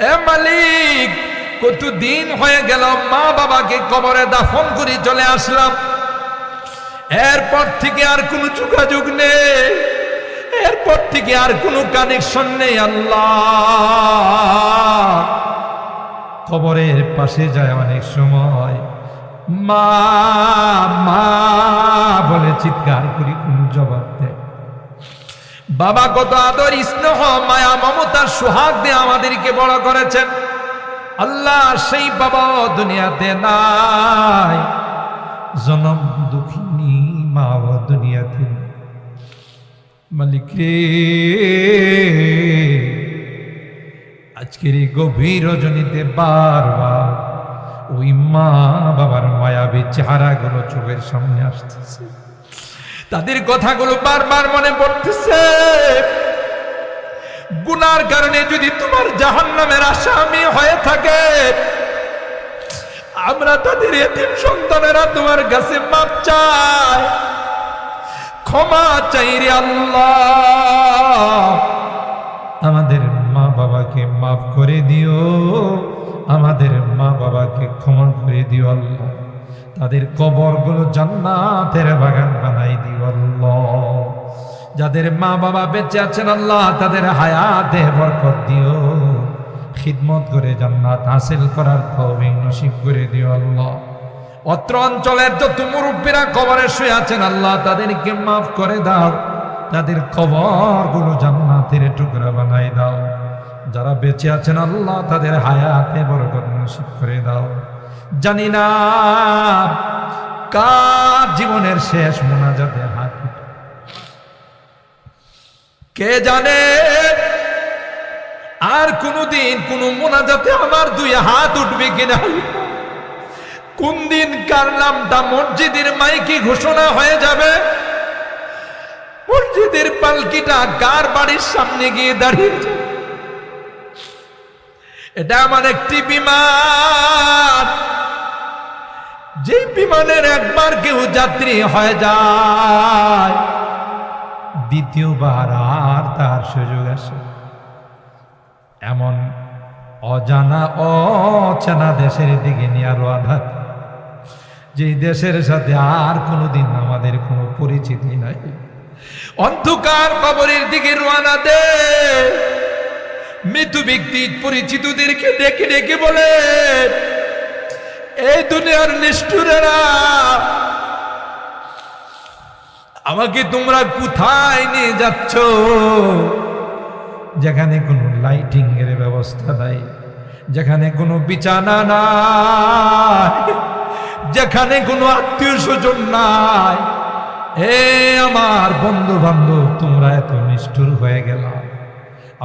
এ মালিক, কত দিন হয়ে গেল, মা বাবাকে কবরে দাফন করে চলে আসলাম। এরপর থেকে আর কোনো যোগাযোগ নেই। এরপর থেকে আর কোনো কানেকশন নেই, আল্লাহ। কবরের পাশে যায় অনেক সময়। মা মা বলে চিৎকার করি, কোনো জবাব দেয় বাবা কত আদর স্নেহ, মায়া মমতার সোহাগ দিয়ে আমাদেরকে বড় করেছেন। আল্লাহ সেই বাবা দুনিয়াতে নাই। জনম দুঃখিনী মা দুনিয়াতে। মালিক রে, আজকের এই গভীর রজনীতে বারবার ওই মা বাবার মায়াবী চেহারাগুলো চোখের সামনে আসতেছে। তাদের কথাগুলো বারবার মনে পড়তেছে। গুনার কারণে যদি তোমার জাহান নামের আসামি হয়ে থাকে, আমরা তাদের এতিম সন্তানেরা তোমার কাছে মাপ চাই। ক্ষমা চাই রে আল্লাহ। আমাদের মা বাবাকে মাফ করে দিও, আমাদের মা বাবাকে ক্ষমা করে দিও আল্লাহ। তাদের কবরগুলো জান্নাতের বাগান বানাই দিও আল্লাহ। যাদের মা বাবা বেঁচে আছেন আল্লাহ, তাদের হায়াতে বরকত দিও। খিদমত করে জান্নাত হাসিল করার তৌফিক নসিব করে দিও আল্লাহ। অত্র অঞ্চলের যত মুরব্বীরা কবরে শুয়ে আছেন আল্লাহ, তাদেরকে মাফ করে দাও। তাদের কবরগুলো জান্নাতের টুকরা বানাই দাও। যারা বেঁচে আছেন আল্লাহ, তাদের হায়াতে বরকত নসিব করে দাও। জানি না কার জীবনের শেষ মোনাজাতে হাত কে। জানে আর কোনদিন কোন মোনাজাতে আমার দুই হাত উঠবে কিনা। কোন দিন কার নামটা মসজিদের মাইকে ঘোষণা হয়ে যাবে। মসজিদের পালকিটা কার বাড়ির সামনে গিয়ে দাঁড়িয়ে এটা আমার একটি বিমান। যে বিমানের একবার কেউ যাত্রী হয়ে যায়, দ্বিতীয়বার আর তার সুযোগ আসে। এমন অজানা, অচেনা দেশের দিকে নিয়ে রওনা যে দেশের সাথে আর কোনোদিন আমাদের কোনো পরিচিতি নাই। অন্ধকার কবরের দিকে রওনা দে। মৃত্যু ব্যক্তি পরিচিতদেরকে ডেকে ডেকে বলে এই দুনিয়ার নিষ্ঠুরেরা, আমাকে তোমরা কোথায় নিয়ে যাচ্ছ? যেখানে কোনো লাইটিং এর ব্যবস্থা নাই, যেখানে কোনো বিছানা নাই, যেখানে কোনো আত্মীয় স্বজন নাই। এ আমার বন্ধু বান্ধব তোমরা এত নিষ্ঠুর হয়ে গেল।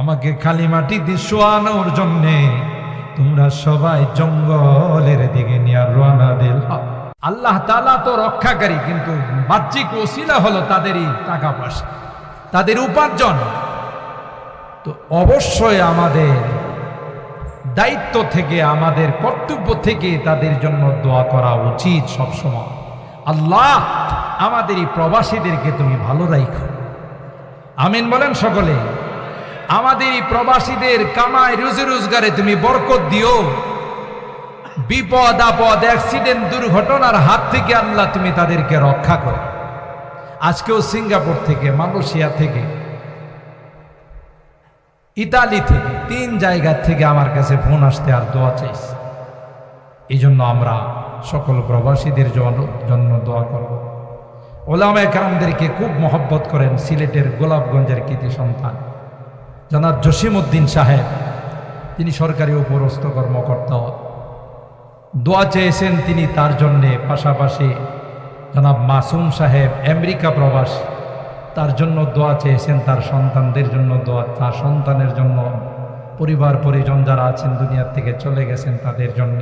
আমাকে খালি মাটি দিয়ে শোয়ানোর জন্যে তোমরা সবাই জঙ্গলের দিকে নিয়ে রওনা দিলাম আল্লাহ তালা তো রক্ষাকারী, কিন্তু বাহ্যিক ওসিলা হলো তাদেরই টাকা পয়সা, তাদের উপার্জন। তো অবশ্যই আমাদের দায়িত্ব থেকে, আমাদের কর্তব্য থেকে তাদের জন্য দোয়া করা উচিত সবসময়। আল্লাহ আমাদের এই প্রবাসীদেরকে তুমি ভালো রাখো। আমিন বলেন সকলে। আমাদের এই প্রবাসীদের কামায় রুজি রোজগারে তুমি বরকত দিও। বিপদ, আপদ, অ্যাক্সিডেন্ট, দুর্ঘটনার হাত থেকে আল্লাহ তুমি তাদেরকে রক্ষা করো। আজকেও সিঙ্গাপুর থেকে, মালয়েশিয়া থেকে, ইতালি থেকে, তিন জায়গা থেকে আমার কাছে ফোন আসতে আর দোয়া চাইছে। এই জন্য আমরা সকল প্রবাসীদের জন- জন্য দোয়া করব। ওলামায় কারামদেরকে খুব মহব্বত করেন সিলেটের গোলাপগঞ্জের কৃতি সন্তান। জানাব জসিমউদ্দিন সাহেব, তিনি সরকারি উপরস্থ কর্মকর্তা। দোয়া চেয়েছেন তিনি তার জন্যে, পাশাপাশি জনাব মাসুম সাহেব, আমেরিকা প্রবাস, তার জন্য দোয়া চেয়েছেন তার সন্তানদের জন্য দোয়া, তার সন্তানের জন্য। পরিবার, পরিজন যারা আছেন দুনিয়ার থেকে চলে গেছেন তাদের জন্য।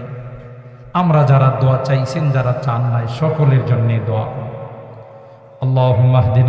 আমরা যারা দোয়া চাইছেন, যারা চান নাই, সকলের জন্যে দোয়া আল্লাহ মাহদিন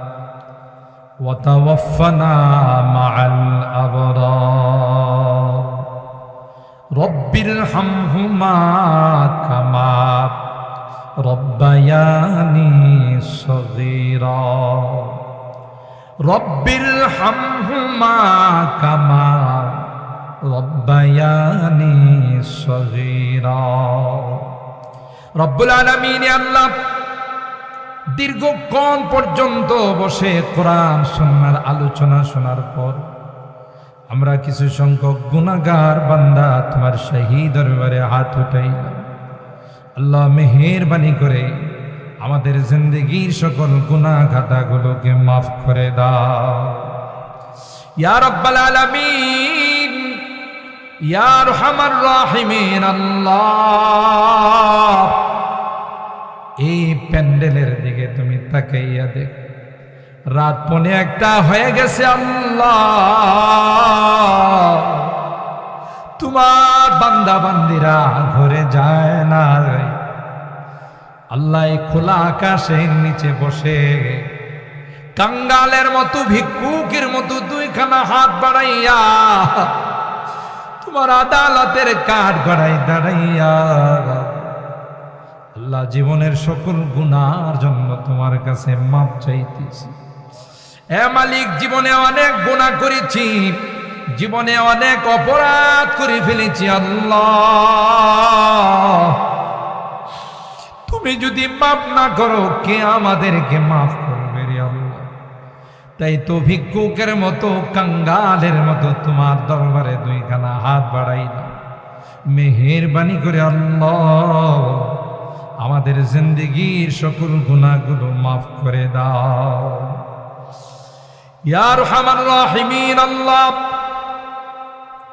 وتوفنا مع الأبرار رب ارحمهما كما ربياني صغيرا رب ارحمهما كما ربياني صغيرا رب العالمين يا الله দীর্ঘক্ষণ পর্যন্ত বসে কোরআন শোনার আলোচনা শোনার পর আমরা কিছু সংখ্যক গুণাগার বান্দা তোমার শাহী দরবারে হাত উঠাইলাম। আল্লাহ মেহেরবানি করে আমাদের জিন্দগির সকল গুণা খাতাগুলোকে মাফ করে দাও। ইয়া রব্বাল আলামিন, ইয়া রহমান, আল্লাহ প্যান্ডেলের দিকে তুমি তাকাইয়া দেখ। রাত পনে একটা হয়ে গেছে, আল্লাহ। তোমার বান্দা বান্দিরা ঘরে যায় না আল্লাহ খোলা আকাশের নিচে বসে। কাঙ্গালের মতো, ভিক্ষুকের মতো দুইখানা হাত বাড়াইয়া, তোমার আদালতের কাঠ গড়াই দাঁড়াইয়া। আল্লাহ জীবনের সকল গুনার জন্য তোমার কাছে মাপ চাইতেছি। এ মালিক, জীবনে অনেক গুণা করেছি, জীবনে অনেক অপরাধ করে ফেলেছি আল্লাহ। তুমি যদি মাফ না করো, কে আমাদেরকে মাফ করবে আল্লাহ? তাই তো ভিক্ষুকের মতো, কাঙ্গালের মতো তোমার দরবারে দুইখানা হাত বাড়াইলাম। মেহেরবানি করে আল্লাহ। আমাদের জিন্দগির সকল গুণাগুলো মাফ করে দাও। ইয়ার হামার রাহিমিন, আল্লাহ,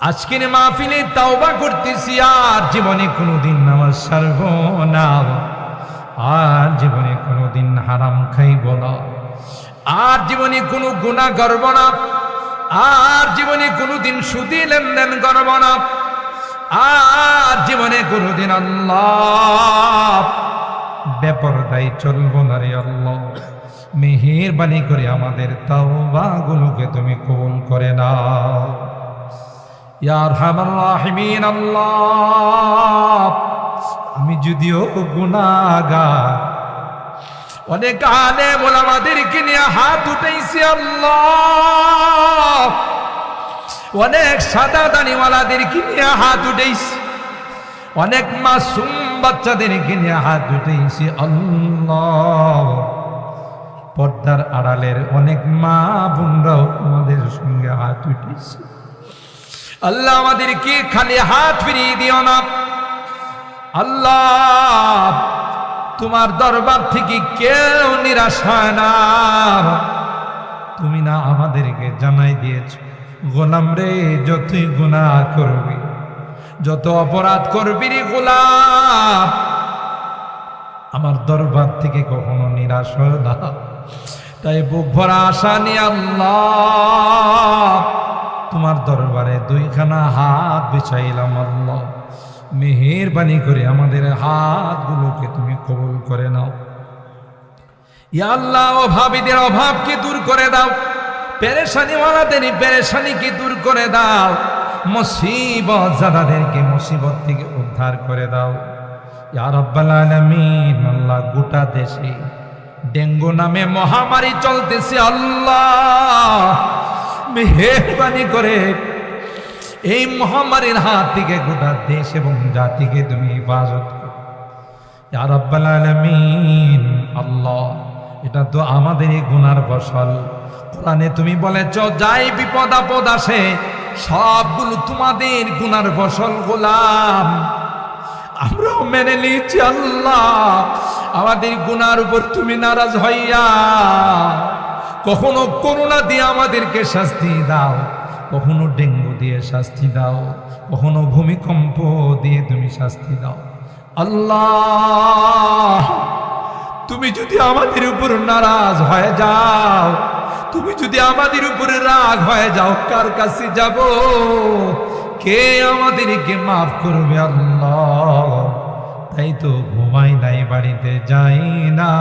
আজকের মাহফিলে তাওবা করতেছি, আর জীবনে কোনোদিন নামাজ সারব না। আর জীবনে কোনোদিন হারাম খাইব না। আর জীবনে কোনো গুণা করব না। আর জীবনে কোনোদিন সুদি লেনদেন করব না। আর জীবনে কোনোদিন আল্লাহ বেপরদাই চলব না রে আল্লাহ। মেহেরবানি করে আমাদের তাওবাগুলোকে তুমি কবুল করে নাও। ইয়ার রাহিমিন আল্লাহ, আমি যদিও গুনাগার অনেক আলে আমাদেরকে নিয়ে হাত উঠাইছি আল্লাহ। অনেক সাদা দানিওয়ালাদেরকে কিনে হাত উঠাইছি অনেক মাসুম বাচ্চাদেরকে কিনে হাত উঠাইছি আল্লাহ। পর্দার আড়ালের অনেক মা বোনরাও আমাদের সঙ্গে হাত উঠেছে। আল্লাহ আমাদেরকে খালি হাত ফিরিয়ে দিও না। আল্লাহ, তোমার দরবার থেকে কেউ নিরাশ হয় না। তুমি না আমাদেরকে জানাই দিয়েছ। গোলাম রে, যতই গুণা করবি, যত অপরাধ করবি রে গোলাম, আমার দরবার থেকে কখনো নিরাশ হয় না। তাই বুক ভরা আশা নিয়ে আল্লাহ, তোমার দরবারে দুইখানা হাত বিছাইলাম আল্লাহ। মেহেরবানি করে আমাদের হাতগুলোকে তুমি কবুল করে নাও। ইয়া আল্লাহ অভাবীদের অভাবকে দূর করে দাও। পেরেশানিওয়ালাদের পেরেশানিকে দূর করে দাও? মুসিবত জাদাদেরকে মুসিবত থেকে উদ্ধার করে দাও। আল্লাহ গোটা দেশে ডেঙ্গু নামে মহামারী চলতেছে, আল্লাহ। মেহেরবানি করে এই মহামারীর হাত থেকে গোটা দেশ এবং জাতিকে তুমি হেফাজত করো। আল্লাহ, এটা তো আমাদেরই গুনার ফসল। কোরআনে তুমি বলেছ, যাই বিপদ আপদ আসে, সবগুলো তোমাদের গুনার ফসল গোলাম। আমরাও মেনে নিয়েছি আল্লাহ, আমাদের গুনার উপর তুমি নারাজ হইয়া, কখনো করুণা দিয়ে আমাদেরকে শাস্তি দাও, কখনো ডেঙ্গু দিয়ে শাস্তি দাও, কখনো ভূমিকম্প দিয়ে তুমি শাস্তি দাও। আল্লাহ, তুমি যদি আমাদের উপর নারাজ হয়ে যাও তুমি যদি আমাদের উপরে রাগ হয়ে যাও, কার কাছে যাব? কে আমাদেরকে মাফ করবে আল্লাহ? তাই তো ঘুমাই নাই, বাড়িতে যাই না।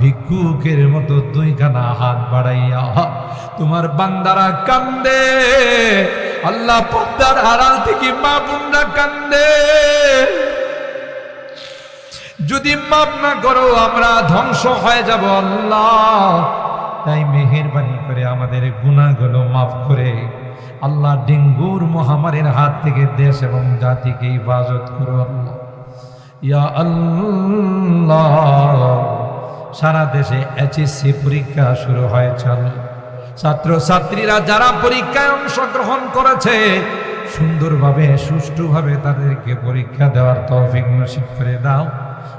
ভিক্ষুকের মতো দুইখানা হাত বাড়াইয়া তোমার বান্দারা কান্দে। আল্লাহ পদ্মার আড়াল থেকে মা বুন্ডা কান্দে। যদি মাপ না করো, আমরা ধ্বংস হয়ে যাব আল্লাহ। তাই মেহেরবানি করে আমাদের গুণাগুলো মাফ করে আল্লাহ ডেঙ্গুর মহামারীর হাত থেকে দেশ এবং জাতিকে হেফাজত করো আল্লাহ। ইয়া আল্লাহ, সারা দেশে এইচএসসি পরীক্ষা শুরু হয়েছে ছাত্র ছাত্রীরা যারা পরীক্ষায় অংশগ্রহণ করেছে, সুন্দরভাবে, সুষ্ঠুভাবে তাদেরকে পরীক্ষা দেওয়ার তৌফিক নসিব করে দাও।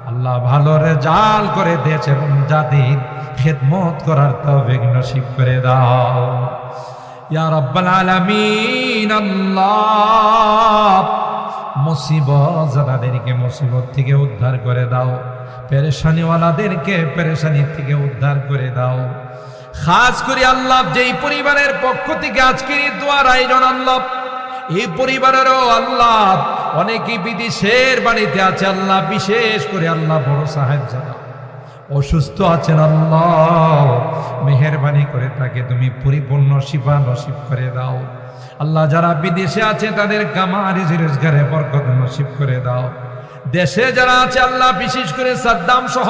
আল্লাহ ভালো রেজাল করে এবং জাতির খেদমত করার তৌফিক নসিব করে দাও। ইয়া রাব্বাল আলামিন, আল্লাহ। মুসিবত যাদেরকে মুসিবত থেকে উদ্ধার করে দাও। পেরেশানিওয়ালাদেরকে পেরেশানি থেকে উদ্ধার করে দাও। খাস করে আল্লাহ, যেই পরিবারের পক্ষ থেকে আজকের দোয়ার আয়োজন আল্লাহ, এই পরিবারেরও আল্লাহ অনেকেই বিদেশের বাড়িতে আছে আল্লাহ, বিশেষ করে আল্লাহ বড় জানা অসুস্থ আছেন আল্লাহ, মেহরবানি করে তাকে তুমি পরিপূর্ণ শিফা নসিব করে দাও। আল্লাহ যারা বিদেশে আছে তাদের কামারি রোজগারে বরকত নসিব করে দাও। দেশে যারা আছে আল্লাহ, বিশেষ করে সাদ্দাম সহ,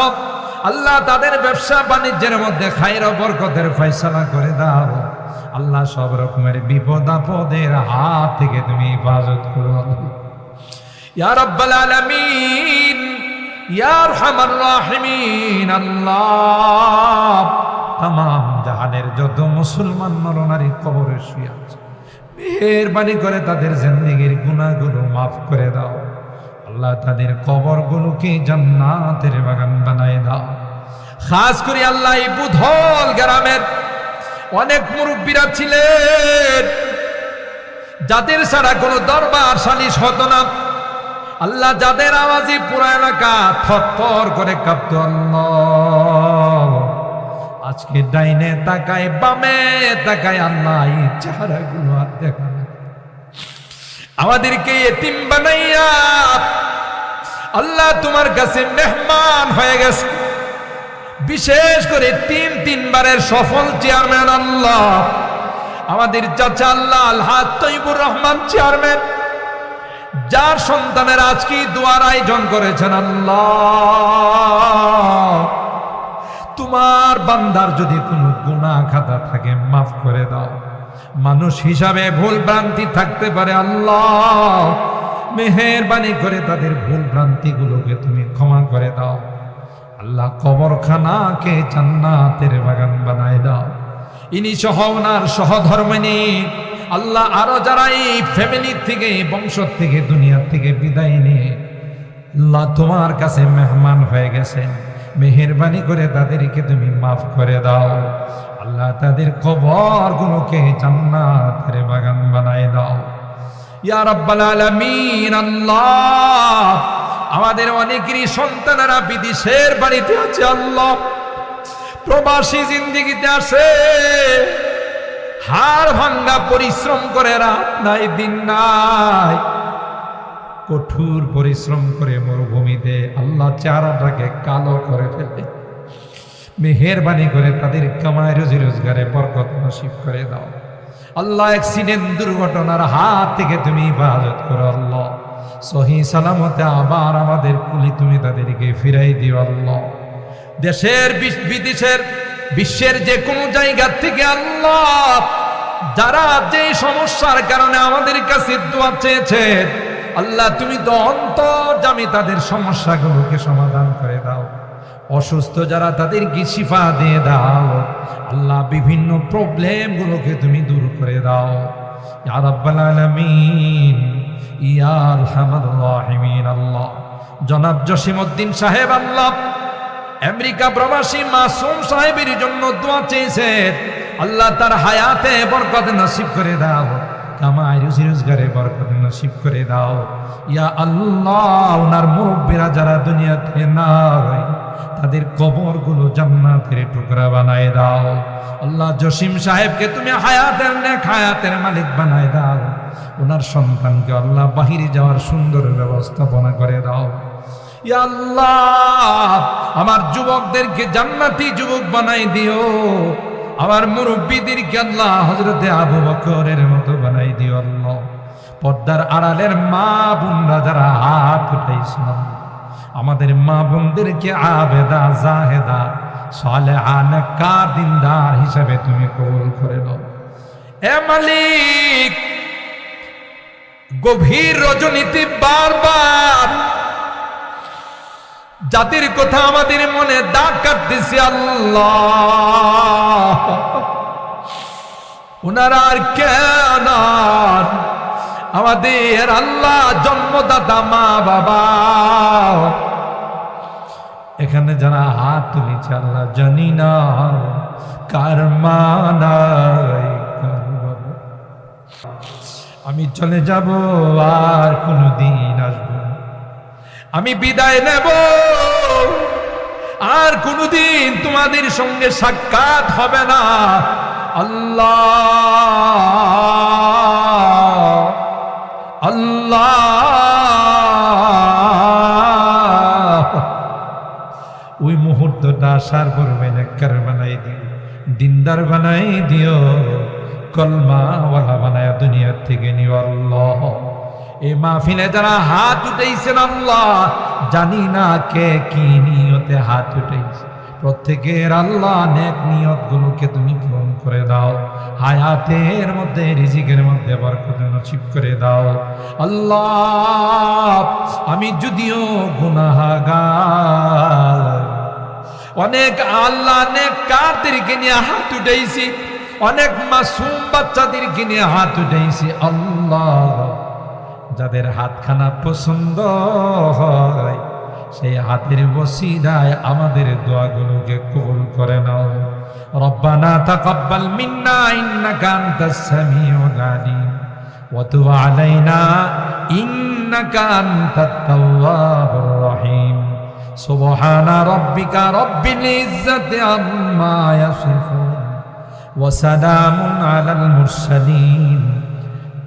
আল্লাহ তাদের ব্যবসা বাণিজ্যের মধ্যে খাইর বরকতের ফয়সালা করে দাও। আল্লাহ সব রকমের বিপদ আপদের হাত থেকে তুমি হেফাজত করো। ইয়া রব্বাল আলামিন, ইয়া আরহামার রাহিমিন, আল্লাহ। তাম জাহানের যত মুসলমান নরনারী কবরে শুয়ে আছে, মেহরবানি করে তাদের জিন্দেগির গুনাহগুলো মাফ করে দাও। আল্লাহ তাদের কবরগুলোকে জান্নাতের বাগান বানায় দাও। খাস করে আল্লাহ এই বুধল গ্রামের অনেক মুরব্বীরা ছিলেন, যাদের ছাড়া কোনো দরবার সালিশ হতো না। আল্লাহ যাদের আওয়াজে পুরো এলাকা থর করে কাঁপত আজকে ডাইনে তাকায়, বামে তাকায়, আল্লাহ, এই চেহারাগুলো আর দেখা। আমাদেরকে এতিম বানাইয়া, আল্লাহ তোমার কাছে মেহমান হয়ে গেছে। বিশেষ করে তিন, তিনবারের সফল চেয়ারম্যান, আল্লাহ। আমাদের চাচা, আল্লাহ আল্লাহ তৈবুর রহমান, চেয়ারম্যান। যার সন্তানের আজকে দোয়ার আয়োজন করেছেন, আল্লাহ। তোমার বান্দার যদি কোনো গুণা খাতা থাকে, মাফ করে দাও। মানুষ হিসাবে ভুল ভ্রান্তি থাকতে পারে, আল্লাহ। মেহেরবানি করে তাদের ভুল ভ্রান্তিগুলোকে তুমি ক্ষমা করে দাও। আল্লাহ কবরখানাকে জান্নাতের বাগান বানায় দাও। ইনি সহ ওনার সহধর্মিনী আল্লাহ আরও যারা এই ফ্যামিলি থেকে বংশ থেকে, দুনিয়ার থেকে বিদায় নিয়ে, আল্লাহ তোমার কাছে মেহমান হয়ে গেছে। মেহরবানি করে তাদেরকে তুমি মাফ করে দাও। আল্লাহ তাদের কবর গুলোকে জান্নাতের বাগান বানায় দাও। আল্লাহ, আমাদের অনেকেরই সন্তানেরা বিদেশের বাড়িতে আছে, আল্লাহ। প্রবাসী জিন্দিগিতে আসে। হাড় ভাঙ্গা পরিশ্রম করে রাত নাই, দিন নাই। কঠোর পরিশ্রম করে মরুভূমিতে আল্লাহ চারাটাকে কালো করে ফেলে। মেহেরবানি করে তাদের কামায় রোজি রোজগারে বরকত নসিব করে দাও। আল্লাহ অ্যাক্সিডেন্ট দুর্ঘটনার হাত থেকে তুমি হেফাজত করো, আল্লাহ। সহি সালামতে আবার আমাদের কুলি তুমি তাদেরকে ফিরাই দিও, আল্লাহ। দেশের বিদেশের বিশ্বের যে কোনো জায়গা থেকে আল্লাহ যারা যে সমস্যার কারণে আমাদের কাছে দোয়া চেয়েছেন আল্লাহ তুমি তো অন্তর্জামী তাদের সমস্যাগুলোকে সমাধান করে দাও। অসুস্থ যারা তাদেরকে শিফা দিয়ে দাও। আল্লাহ বিভিন্ন প্রবলেমগুলোকে তুমি দূর করে দাও। আল্লাহ। জনাব জসিমউদ্দিন সাহেব, আল্লাহ। আমেরিকা প্রবাসী মাসুম সাহেবের জন্য দোয়া চেয়েছেন আল্লাহ তার হায়াতে বরকত নসিব করে দাও। কামাই রুজি রোজগারে বরকত নসিব করে দাও। ইয়া আল্লাহ, ওনার মুরব্বীরা যারা দুনিয়াতে নাই, তাদের কবরগুলো জান্নাতের টুকরা বানায় দাও। আল্লাহ জসিম সাহেবকে তুমি হায়াতের নেক হায়াতের মালিক বানায় দাও। ওনার সন্তানকে আল্লাহ বাহিরে যাওয়ার সুন্দর ব্যবস্থাপনা করে দাও। আল্লাহ, আমার যুবকদেরকে জান্নাতি যুবক বানাই দিও। আমার মুরব্বীদেরকে আল্লাহ হজরতে আবু বকরের মতো বানাই দিও আল্লাহ। পর্দার আড়ালের মা বোনরা যারা হাত উঠাইছেন আল্লাহ, আমাদের মা বোনদেরকে আবেদা জাহেদা সালে আনকার দিনদার হিসাবে তুমি কবুল করে নাও। এ মালিক গভীর রজনীতি বারবার জাতির কথা আমাদের মনে দাগ কাটতেছে আল্লাহ। ওনারা আর কেন? আমাদের আল্লাহ জন্মদাতা মা বাবা। এখানে যারা হাত তুলেছে আল্লাহ জানি না কার আমি চলে যাব আর কোনোদিন আসব। আমি বিদায় নেব। আর কোনোদিন তোমাদের সঙ্গে সাক্ষাৎ হবে না। আল্লাহ। আল্লাহ। ওই মুহূর্তটা আসার পূর্বে নেককার বানাই দিও, দিনদার বানাই দিও, কলমাওয়ালা বানায় দুনিয়ার থেকে নিও আল্লাহ। এই মাহফিলে যারা হাত উঠেছেন আল্লাহ, জানি না কে কি নিয়তে হাত উঠেছে প্রত্যেকের আল্লাহ নেক নিয়ত গুলোকে তুমি পূরণ করে দাও। হায়াতের মধ্যে, রিজিকের মধ্যে বরকত নসিব করে দাও। আল্লাহ, আমি যদিও গুনাহাগার। অনেক আল্লাহ অনেক কারদেরকে নিয়ে হাত উঠাইছি। অনেক মাসুম বাচ্চাদেরকে নিয়ে হাত উঠাইছি। আল্লাহ। যাদের হাতখানা পছন্দ হয় সেই হাতের বসিদায় আমাদের দোয়াগুলোকে কবুল করে নাও রব্বানা তাকাব্বাল মিন্না ইন্নাকা আনতাস সামিউল আলিম وتب علينا إنك أنت التواب الرحيم سبحان ربك رب العزة عما يصفون وسلام على المرسلين